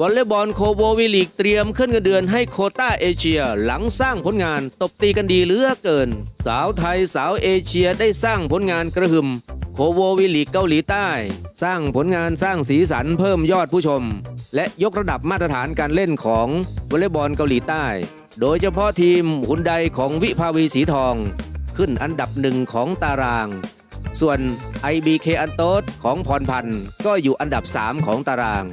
วอลเลย์บอลโคโบวิลีกเตรียมขึ้นเงินเดือนให้โคต้าเอเชียหลังสร้างผลงานตบตีกันดีเหลือเกิน สาวไทยสาวเอเชียได้สร้างผลงานกระหึ่มโคโบวิลีกเกาหลีใต้ สร้างผลงานสร้างสีสันเพิ่มยอดผู้ชม และยกระดับมาตรฐานการเล่นของวอลเลย์บอลเกาหลีใต้ โดยเฉพาะทีมหุนไดของวิภาวีสีทอง ขึ้นอันดับหนึ่งของตาราง ส่วน IBK อันโตสของพรพันธ์ก็อยู่อันดับ 3 ของตาราง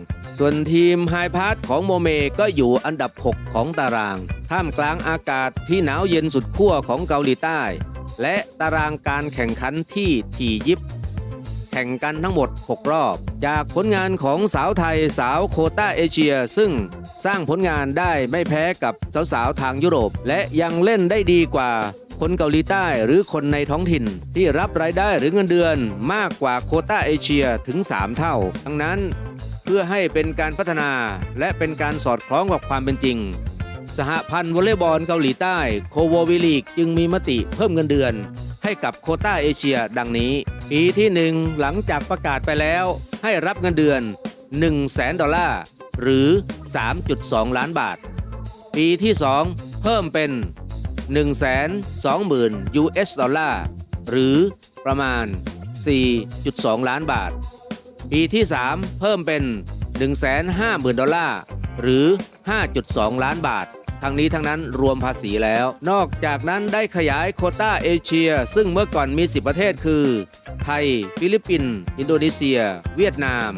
ส่วนทีมไฮพาร์ทของโมเมก็อยู่อันดับ 6 ของตาราง ท่ามกลางอากาศที่หนาวเย็นสุดขั้วของเกาหลีใต้ และตารางการแข่งขันที่ถี่ยิบ แข่งกันทั้งหมด 6 รอบ จากผลงานของสาวไทยสาวโคต้าเอเชีย ซึ่งสร้างผลงานได้ไม่แพ้กับสาวๆทางยุโรป และยังเล่นได้ดีกว่าคนเกาหลีใต้หรือคนในท้องถิ่นที่รับรายได้หรือเงินเดือนมากกว่าโคต้าเอเชียถึง 3 เท่า ทั้งนั้น พื่อให้เป็นการพัฒนาและเป็นการสอดคล้องกับความเป็นจริง สหพันธ์วอลเลย์บอลเกาหลีใต้โคววิลีกจึงมีมติเพิ่มเงินเดือน ให้กับโคต้าเอเชีย ดังนี้ ปีที่หนึ่งหลังจากประกาศไปแล้ว ให้รับเงินเดือน 1 0 0 0 0แสนดอลลาร์หรือ 3.2 ล้านบาท ปีที่ 2 เพิ่มเป็น 1 2 0 0 0 0 US ดอลลาร์หรือประมาณ 4.2 ล้านบาท ปีที่ 3 เพิ่มเป็น 150,000 ดอลลาร์ หรือ 5.2 ล้านบาท ทั้งนี้ทั้งนั้นรวมภาษีแล้ว นอกจากนั้นได้ขยายโคต้าเอเชีย ซึ่งเมื่อก่อนมี 10 ประเทศคือ ไทย ฟิลิปปินส์อินโดนีเซีย เวียดนาม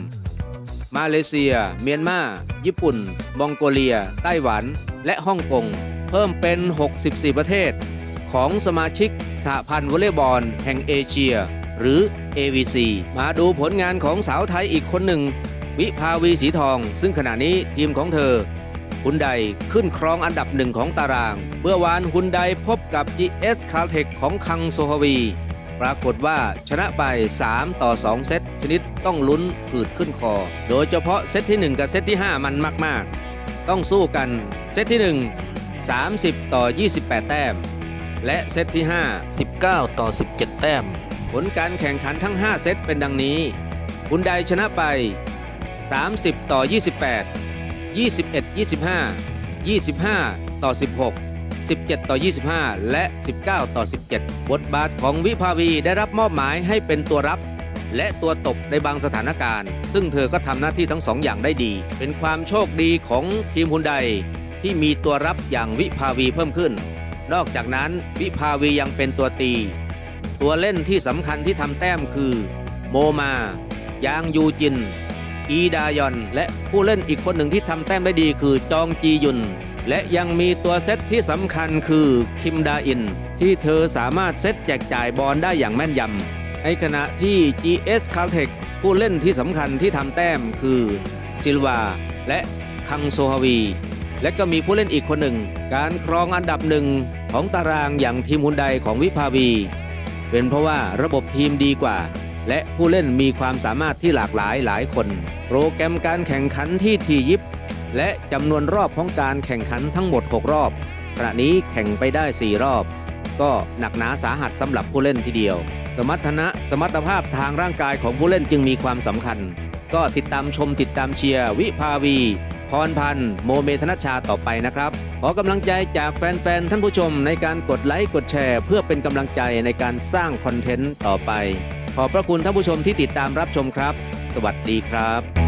มาเลเซีย เมียนมา ญี่ปุ่น มองโกเลีย ไต้หวัน และฮ่องกง เพิ่มเป็น 64 ประเทศ ของสมาชิกสหพันธ์วอลเลย์บอลแห่งเอเชีย หรือ AVC มาดูผลงานของสาวไทยอีกคนหนึ่ง วิภาวีสีทอง ซึ่งขณะนี้ทีมของเธอฮุนไดขึ้นครองอันดับหนึ่งของตาราง เมื่อวานฮุนไดพบกับ GS c a l t e c h ของคังโซฮวี ปรากฏว่าชนะไป 3 ต่อ 2 เซต ชนิดต้องลุ้นอืดขึ้นคอ โดยเฉพาะเซตที่ 1 กับเซตที่ 5 มันมาก ๆ ต้องสู้กัน เซตที่ 1 30 ต่อ 28 แต้ม และเซตที่ 5 19 ต่อ 17 แต้ม ผลการแข่งขันทั้ง 5 เซตเป็นดังนี้ฮุนไดชนะไป 30 ต่อ 28 21 25 25 ต่อ 16 17 ต่อ 25 และ 19 ต่อ 17 บทบาทของวิภาวีได้รับมอบหมายให้เป็นตัวรับ และตัวตบในบางสถานการณ์ ซึ่งเธอก็ทำหน้าที่ทั้งสองอย่างได้ดี เป็นความโชคดีของทีมฮุนไดที่มีตัวรับอย่างวิภาวีเพิ่มขึ้น นอกจากนั้นวิภาวียังเป็นตัวตี ตัวเล่นที่สำคัญที่ทำแต้มคือ โมมา ยางยูจิน อีดายอน และผู้เล่นอีกคนหนึ่งที่ทำแต้มได้ดีคือจองจียุน และยังมีตัวเซตที่สำคัญคือคิมดาอิน ที่เธอสามารถเซตแจกจ่ายบอลได้อย่างแม่นยำในขณะที่ GS c a l t e c h ผู้เล่นที่สำคัญที่ทำแต้มคือซิลวา และคังโซฮาวี และก็มีผู้เล่นอีกคนหนึ่ง การครองอันดับหนึ่งของตารางอย่างทีมฮุนไดของวิภาวี เป็นเพราะว่าระบบทีมดีกว่า และผู้เล่นมีความสามารถที่หลากหลายหลายคน โปรแกรมการแข่งขันที่ทียิบ และจำนวนรอบของการแข่งขันทั้งหมด 6 รอบขณะนี้แข่งไปได้ 4 รอบ ก็หนักหนาสาหัสสำหรับผู้เล่นทีเดียว สมรรถนะสมรรถภาพทางร่างกายของผู้เล่นจึงมีความสำคัญ ก็ติดตามชมติดตามเชียร์วิภาวี พรพันธ์โมเมธนชชาต่อไปนะครับ ขอกำลังใจจากแฟนๆ ท่านผู้ชมในการกดไลค์กดแชร์ เพื่อเป็นกำลังใจในการสร้างคอนเทนต์ต่อไป ขอบพระคุณท่านผู้ชมที่ติดตามรับชมครับ สวัสดีครับ